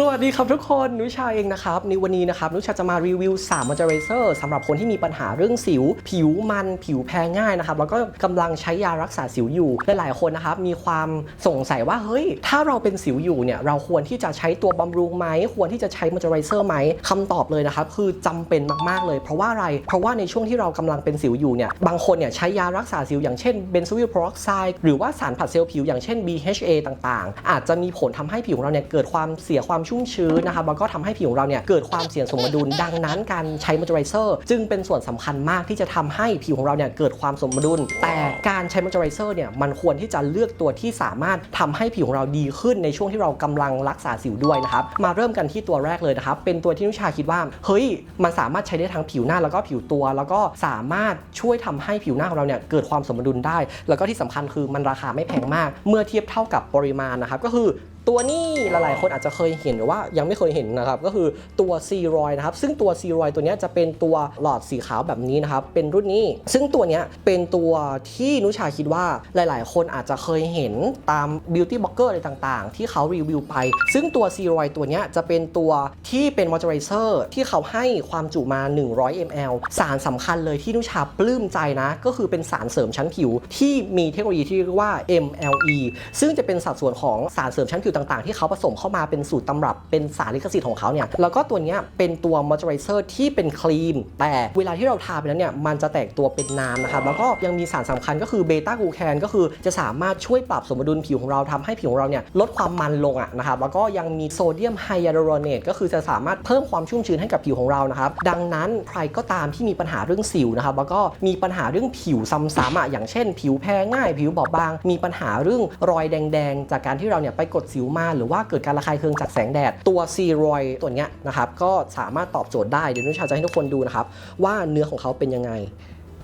สวัสดีครับทุกคนนุชาเองนะครับในวันนี้นะครับนุชาจะมารีวิว3 moisturizer สำหรับคนที่มีปัญหาเรื่องสิว ผิวมันผิวแพ้ง่ายนะครับแล้วก็กำลังใช้ยารักษาสิวอยู่หลายๆคนนะครับมีความสงสัยว่าเฮ้ย ถ้าเราเป็นสิวอยู่เนี่ยเราควรที่จะใช้ตัวบำรุงไหมควรที่จะใช้ moisturizer ไหมคำตอบเลยนะครับคือจำเป็นมากๆเลย เพราะว่าอะไร เพราะว่าในช่วงที่เรากำลังเป็นสิวอยู่เนี่ยบางคนเนี่ยใช้ยารักษาสิวอย่างเช่นเบนโซวิล p รอกไซด์หรือว่าสารผัดเซลล์ผิวอย่างเช่น BHA ต่างๆ อาจจะมีผลทำให้ผิวของเราเนี่ยเกิดความเสียความชุ่มชื้นนะครับแล้วก็ทำให้ผิวของเราเนี่ยเกิดความเสียสมดุล ดังนั้นการใช้มอยเจอไรเซอร์จึงเป็นส่วนสำคัญมากที่จะทำให้ผิวของเราเนี่ยเกิดความสมดุล แต่การใช้มอยเจอไรเซอร์เนี่ยมันควรที่จะเลือกตัวที่สามารถทำให้ผิวของเราดีขึ้นในช่วงที่เรากำลังรักษาสิวด้วยนะครับมาเริ่มกันที่ตัวแรกเลยนะครับเป็นตัวที่นุชาคิดว่าเฮ้ยมันสามารถใช้ได้ทั้งผิวหน้าแล้วก็ผิวตัว แล้วก็สามารถช่วยทำให้ผิวหน้าของเราเนี่ยเกิดความสมดุลได้ แล้วก็ที่สำคัญคือมันราคาไม่แพงมาก เมื่อเทียบเท่ากับปริมาณนะครับก็คือ ตัวนี้หลายๆ คนอาจจะเคยเห็นหรือว่ายังไม่เคยเห็นนะครับก็คือตัวซีรอยนะครับซึ่งตัวซีรอยตัวนี้จะเป็นตัวหลอดสีขาวแบบนี้นะครับเป็นรุ่นนี้ ซึ่งตัวนี้เป็นตัวที่นุชาคิดว่าหลาย ๆ คนอาจจะเคยเห็นตามบิวตี้บล็อกเกอร์อะไรต่างๆ ที่เขารีวิวไป ซึ่งตัวซีรอยตัวนี้จะเป็นตัวที่เป็นมอยเจอไรเซอร์ที่เขาให้ความจุมา 100 ml สารสำคัญเลยที่นุชาปลื้มใจนะ ก็คือเป็นสารเสริมชั้นผิวที่มีเทคโนโลยีที่เรียกว่า MLE ซึ่งจะเป็นสัดส่วนของสารเสริมชั้นผิวต่างๆ ที่เขาผสมเข้ามาเป็นสูตรตำรับเป็นสารลิขสิทธิ์ของเขาเนี่ยแล้วก็ตัวนี้เป็นตัวมอยเจอไรเซอร์ที่เป็นครีม แต่เวลาที่เราทาไปแล้วเนี่ยมันจะแตกตัวเป็นน้ำนะครับแล้วก็ยังมีสารสำคัญก็คือเบต้ากูแคนก็คือจะสามารถช่วยปรับสมดุลผิวของเราทำให้ผิวของเราเนี่ยลดความมันลงอะนะครับแล้วก็ยังมีโซเดียมไฮยาลูรอเนตก็คือจะสามารถเพิ่มความชุ่มชื้นให้กับผิวของเรานะครับดังนั้นใครก็ตามที่มีปัญหาเรื่องสิวนะครับแล้วก็มีปัญหาเรื่องผิวซ้ำๆอะอย่างเช่น ผิวแพ้ง่าย ผิวบอบบาง มีปัญหาเรื่องรอยแดง ๆ จากการที่เราเนี่ยไปกดสิวมาหรือว่าเกิดการระคายเคืองจากแสงแดด ตัวซีรอยตัวเนี้ยนะครับก็สามารถตอบโจทย์ได้เดี๋ยวนุชาจะให้ทุกคนดูนะครับว่าเนื้อของเขาเป็นยังไง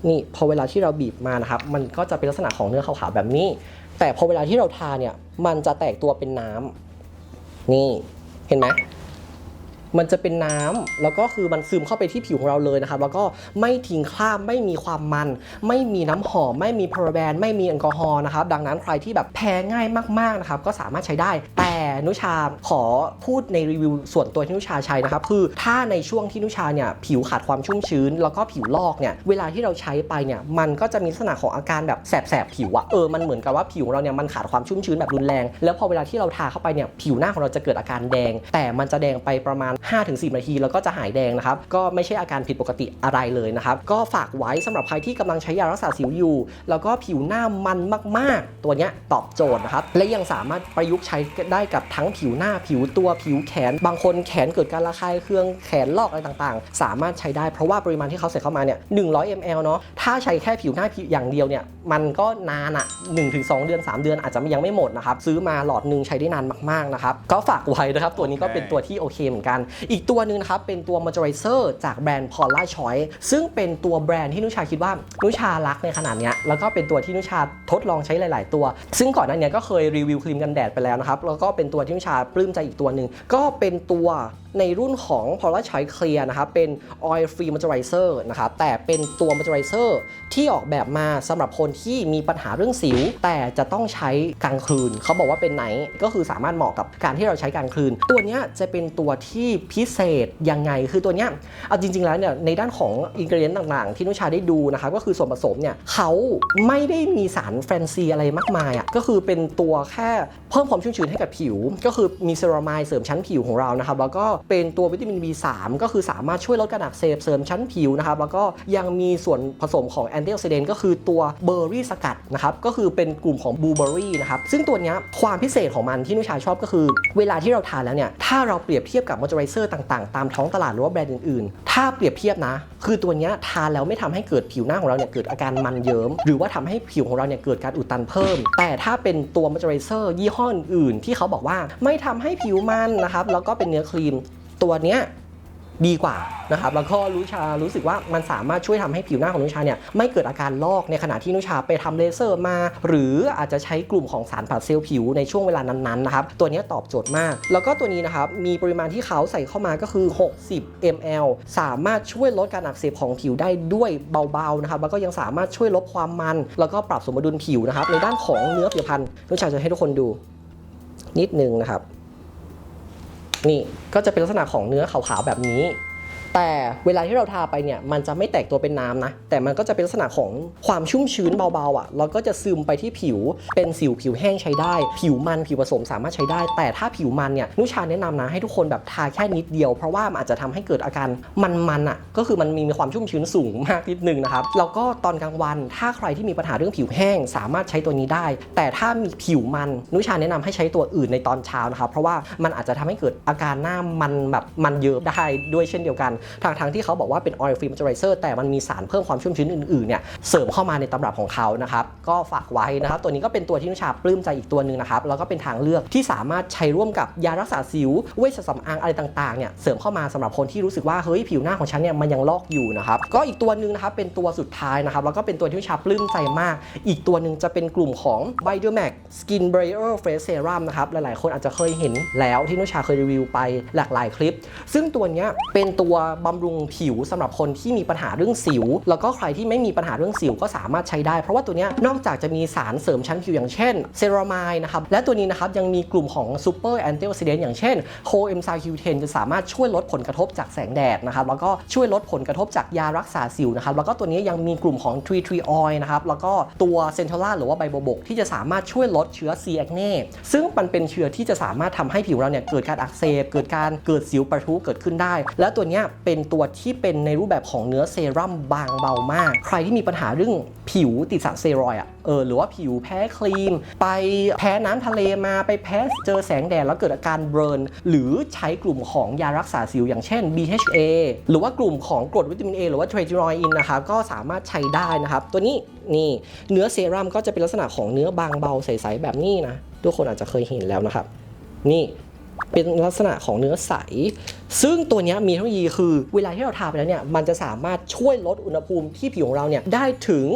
นี่พอเวลาที่เราบีบมานะครับมันก็จะเป็นลักษณะของเนื้อขาวๆแบบนี้ แต่พอเวลาที่เราทาเนี่ยมันจะแตกตัวเป็นน้ำนี่เห็นไหม มันจะเป็นน้ำแล้วก็คือมันซึมเข้าไปที่ผิวของเราเลยนะครับ แล้วก็ไม่ทิ้งคราบไม่มีความมัน ไม่มีน้ำหอม ไม่มีพาราแบนไม่มีแอลกอฮอล์นะครับ ดังนั้นใครที่แบบแพ้ง่ายมากๆนะครับก็สามารถใช้ได้แต่ นุชาขอพูดในรีวิวส่วนตัวที่นุชาใช้นะครับคือถ้าในช่วงที่นุชาเนี่ยผิวขาดความชุ่มชื้น แล้วก็ผิวลอกเนี่ยเวลาที่เราใช้ไปเนี่ยมันก็จะมีลักษณะของอาการแบบแสบๆผิวอะเออมันเหมือนกับว่าผิวของเราเนี่ยมันขาดความชุ่มชื้นแบบรุนแรง แล้วพอเวลาที่เราทาเข้าไปเนี่ยผิวหน้าของเราจะเกิดอาการแดง แต่มันจะแดงไปประมาณ 5-10 นาที แล้วก็จะหายแดงนะครับก็ไม่ใช่อาการผิดปกติอะไรเลยนะครับก็ฝากไว้สำหรับใครที่กำลังใช้ยารักษาสิวอยู่ แล้วก็ผิวหน้ามันมาก ๆ ตัวเนี้ยตอบโจทย์นะครับและยังสามารถประยุกต์ใช้ได้กับทั้งผิวหน้าผิวตัวผิวแขน บางคนแขนเกิดการระคายเคืองแขนลอกอะไรต่างๆ สามารถใช้ได้เพราะว่าปริมาณที่เขาใส่เข้ามาเนี่ย100 ml เนาะถ้าใช้แค่ผิวหน้าผิวอย่างเดียวเนี่ยมันก็นานอะ1-2 เดือน 3 เดือนอาจจะยังไม่หมดนะครับซื้อมาหลอดหนึ่งใช้ได้นานมากๆนะครับก็ฝากไว้นะครับตัวนี้ก็เป็นตัวที่โอเคเหมือนกัน อีกตัวหนึ่งนะครับเป็นตัว moisturizer จากแบรนด์ Paula Choi ซึ่งเป็นตัวแบรนด์ที่นุชาคิดว่านุชารักในขนาดเนี้ยแล้วก็เป็นตัวที่นุชาทดลองใช้หลาย ๆ ตัว ซึ่งก่อนหน้านี้ก็เคยรีวิวครีมกันแดดไปแล้วนะครับแล้วก็เป็นตัวที่นุชาปลื้มใจอีกตัวหนึ่งก็เป็นตัว ในรุ่นของ Paula Choi Clear นะครับเป็น Oil Free Moisturizer นะครับแต่เป็นตัว Moisturizer ที่ออกแบบมาสำหรับคนที่มีปัญหาเรื่องสิว แต่จะต้องใช้กลางคืน เขาบอกว่าเป็นไหนก็คือสามารถเหมาะกับการที่เราใช้กลางคืน ตัวนี้จะเป็นตัวที่พิเศษยังไงคือตัวนี้เอาจริง ๆ แล้วเนี่ยในด้านของอินกรีเดียนต่างๆ ที่นุชาได้ดูนะครับก็คือส่วนผสมเนี่ยเขาไม่ได้มีสารแฟนซีอะไรมากมายอะก็คือเป็นตัวแค่เพิ่มความชุ่มชื้นให้กับผิว ก็คือมีเซรามายเสริมชั้นผิวของเรานะครับแล้วก็เป็นตัววิตามิน B3 ก็คือสามารถช่วยลดการอักเสบเสริมชั้นผิวนะครับแล้วก็ยังมีส่วนผสมของแอนตี้ออกซิเดนต์ก็คือตัวเบอร์รี่สกัดนะครับก็คือเป็นกลุ่มของบลูเบอร์รี่นะครับซึ่งตัวนี้ความพิเศษของมันที่นุชาชอบก็คือ เวลาที่เราทานแล้วเนี่ยถ้าเราเปรียบเทียบกับมอยเจอไรเซอร์ต่างๆ ตามท้องตลาดหรือว่าแบรนด์อื่นๆ ถ้าเปรียบเทียบนะ คือตัวนี้ทานแล้วไม่ทำให้เกิดผิวหน้าของเราเนี่ยเกิดอาการมันเยิ้มหรือว่าทำให้ผิวของเราเนี่ยเกิดการอุดตันเพิ่ม แต่ถ้าเป็นตัวมอยเจอไรเซอร์ยี่ห้ออื่นๆที่เขาบอกว่าไม่ทำให้ผิวมันนะครับแล้วก็เป็นเนื้อครีม ตัวเนี้ยดีกว่านะครับแล้วก็รู้ชารู้สึกว่ามันสามารถช่วยทำให้ผิวหน้าของนุชาเนี่ยไม่เกิดอาการลอกในขณะที่นุชาไปทำเลเซอร์มา หรืออาจจะใช้กลุ่มของสารผัดเซลล์ผิวในช่วงเวลานั้นๆนะครับตัวนี้ตอบโจทย์มาก แล้วก็ตัวนี้นะครับมีปริมาณที่เขาใส่เข้ามาก็คือ 60 ml สามารถช่วยลดการอักเสบของผิวได้ด้วยเบาๆนะครับแล้วก็ยังสามารถช่วยลดความมัน แล้วก็ปรับสมดุลผิวนะครับในด้านของเนื้อผิวพรรณนุชาจะให้ทุกคนดูนิดนึงนะครับ นี่ก็จะเป็นลักษณะของเนื้อขาวๆแบบนี้ แต่เวลาที่เราทาไปเนี่ยมันจะไม่แตกตัวเป็นน้ำนะ แต่มันก็จะเป็นลักษณะของความชุ่มชื้นเบาๆอะแล้วก็จะซึมไปที่ผิวเป็นสิวผิวแห้งใช้ได้ ผิวมันผิวผสมสามารถใช้ได้ แต่ถ้าผิวมันเนี่ยนุชาแนะนำนะให้ทุกคนแบบทาแค่นิดเดียว เพราะว่ามันอาจจะทำให้เกิดอาการมันๆอะก็คือมันมีความชุ่มชื้นสูงมากนิดนึงนะครับแล้วก็ตอนกลางวัน ถ้าใครที่มีปัญหาเรื่องผิวแห้ง สามารถใช้ตัวนี้ได้ แต่ถ้ามีผิวมันนุชาแนะนำให้ใช้ตัวอื่นในตอนเช้านะครับเพราะว่ามันอาจจะทำให้เกิดอาการหน้ามันแบบมันเยอะได้ด้วยเช่นเดียวกันทางทางที่เขาบอกว่าเป็น oil free moisturizer แต่มันมีสารเพิ่มความชุ่มชื้นอื่นๆเนี่ยเสริมเข้ามาในตำรับของเขานะครับก็ฝากไว้นะครับตัวนี้ก็เป็นตัวที่นุชาปลื้มใจอีกตัวหนึ่งนะครับแล้วก็เป็นทางเลือกที่สามารถใช้ร่วมกับยารักษาสิวเวชสำอางอะไรต่างๆเนี่ยเสริมเข้ามาสำหรับคนที่รู้สึกว่าเฮ้ยผิวหน้าของฉันเนี่ยมันยังลอกอยู่นะครับก็อีกตัวหนึ่งนะครับเป็นตัวสุดท้ายนะครับแล้วก็เป็นตัวที่นุชาปลื้มใจมาก อีกตัวหนึ่งจะเป็นกลุ่มของ b i d e r m a x Skin Barrier Face Serum นะครับหลายๆ คนอาจจะเคยเห็นแล้วที่นุชาเคยรีวิวไปหลากหลายคลิป ซึ่งตัวเนี้ยเป็นตัวบำรุงผิวสำหรับคนที่มีปัญหาเรื่องสิว แล้วก็ใครที่ไม่มีปัญหาเรื่องสิวก็สามารถใช้ได้ เพราะว่าตัวนี้นอกจากจะมีสารเสริมชั้นผิวอย่างเช่นเซรามายนะครับ และตัวนี้นะครับยังมีกลุ่มของ Super Antioxidant อย่างเช่น Coenzyme Q10 จะสามารถช่วยลดผลกระทบจากแสงแดดนะครับ แล้วก็ช่วยลดผลกระทบจากยารักษาสิวนะครับ แล้วก็ตัวนี้ยังมีกลุ่มของ Tree Tree Oil นะครับ แล้วก็ตัวเซนท r a หรือว่าใบบบกที่จะสามารถช่วยลดเชื้อ C. acne ซึ่งมันเป็นเชื้อที่จะสามารถทำให้ผิวเราเนี่ยเกิดการอักเสบ เกิดการเกิดสิวประทุเกิดขึ้นได้ และตัวเนี้ยเป็นตัวที่เป็นในรูปแบบของเนื้อเซรั่มบางเบามาก ใครที่มีปัญหาเรื่องผิวติดสารเซรอยอะเออหรือว่าผิวแพ้ครีม ไปแพ้น้ำทะเลมาไปแพ้เจอแสงแดดแล้วเกิดอาการเบิร์น หรือใช้กลุ่มของยารักษาสิวอย่างเช่น BHA หรือว่ากลุ่มของกรดวิตามิน A หรือว่าเทรจินอยอินนะครับก็สามารถใช้ได้นะครับ ตัวนี้นี่เนื้อเซรั่มก็จะเป็นลักษณะของเนื้อบางเบาใสๆแบบนี้นะทุกคนอาจจะเคยเห็นแล้วนะครับ นี่เป็นลักษณะของเนื้อใสซึ่งตัวนี้มีเทคโนโลยีคือเวลาที่เราทาไปแล้วเนี่ยมันจะสามารถช่วยลดอุณหภูมิที่ผิวของเราเนี่ยได้ถึง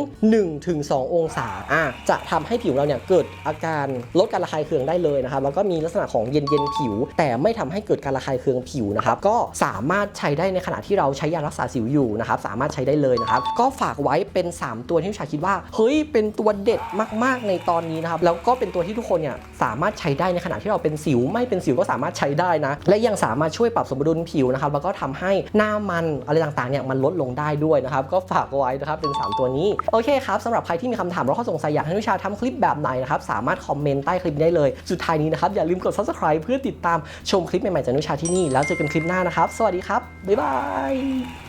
1-2 องศาอะจะทำให้ผิวเราเนี่ยเกิดอาการลดการระคายเคืองได้เลยนะครับแล้วก็มีลักษณะของเย็นเย็นผิว แต่ไม่ทำให้เกิดการระคายเคืองผิวนะครับก็สามารถใช้ได้ในขณะที่เราใช้ยารักษาสิวอยู่นะครับสามารถใช้ได้เลยนะครับก็ฝากไว้เป็น 3 ตัวที่ชาคิดว่าเฮ้ยเป็นตัวเด็ดมาก ๆในตอนนี้นะครับแล้วก็เป็นตัวที่ทุกคนเนี่ยสามารถใช้ได้ในขณะที่เราเป็นสิว ไม่เป็นสิวก็สามารถใช้ได้นะและยังสามารถช่วยปรับสมดุลผิวนะครับแล้วก็ทำให้หน้ามันอะไรต่างๆเนี่ยมันลดลงได้ด้วยนะครับก็ฝากไว้นะครับเป็น 3 ตัวนี้โอเคครับสำหรับใครที่มีคำถามหรือข้อสงสัยอยากให้นุชาทำคลิปแบบไหนนะครับสามารถคอมเมนต์ใต้คลิปได้เลยสุดท้ายนี้นะครับอย่าลืมกด subscribe เพื่อติดตามชมคลิปใหม่ๆจากนุชาที่นี่แล้วเจอกันคลิปหน้านะครับ สวัสดีครับบ๊ายบาย